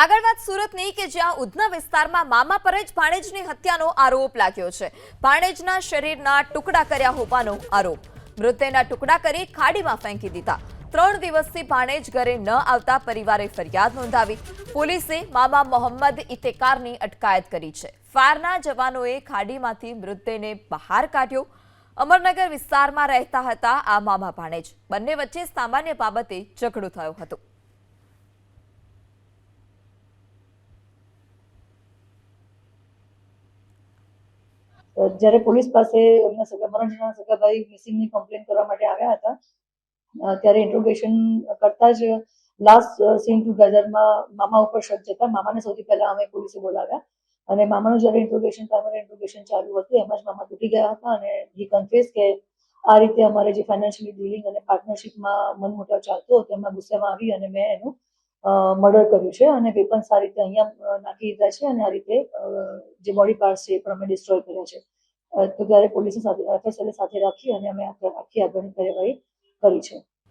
આગળ વાત સુરતની કે જ્યાં ઉધના વિસ્તારમાં મામા પર જ ભાણેજની હત્યાનો આરોપ લાગ્યો છે. ભાણેજના શરીરના ટુકડા કર્યા હોવાનો આરોપ. મૃતદેહના ટુકડા કરી ખાડીમાં ફેંકી દીધા. ત્રણ દિવસથી ભાણેજ ઘરે ન આવતા પરિવારે ફરિયાદ નોંધાવી. પોલીસે મામા મોહમ્મદ ઇતેકારની અટકાયત કરી છે. ફાયરના જવાનોએ ખાડીમાંથી મૃતદેહને બહાર કાઢ્યો. અમરનગર વિસ્તારમાં રહેતા હતા આ મામા ભાણેજ. બંને વચ્ચે સામાન્ય બાબતે ઝઘડો થયો હતો. જ્યારે પોલીસ પાસે એમના સગા, મરણજના સગાભાઈ મિસિંગની કમ્પ્લેન કરવા માટે આવ્યા હતા ત્યારે ઇન્ટ્રોગેશન કરતા જ લાસ્ટ સીન ટુગેધરમાં મામા ઉપર શક જતા મામાને સૌથી પહેલા અમે પોલીસે બોલાવ્યા. અને મામાનું જ્યારે ઇન્ટ્રોગેશન પ્રાઇમરી ઇન્ટ્રોગેશન ચાલુ હતું, એમાં જ મામા તૂટી ગયા હતા અને હી કન્ફેસ કે આ રીતે અમારે જે ફાઇનાન્શિયલી ડીલિંગ અને પાર્ટનરશિપમાં મનમોટાવ ચાલતો હતો, એમાં ગુસ્સામાં આવી અને મેં એનું મર્ડર કર્યું છે અને વેપન્સ આ રીતે અહીંયા નાખી દીધા છે અને આ રીતે જે બોડી પાર્ટ્સ છે એ પણ અમે ડિસ્ટ્રોય કર્યા છે. તો ત્યારે પોલીસ સાથે એફએસએલ સાથે રાખી અને અમે આખી આગળની કાર્યવાહી કરી છે.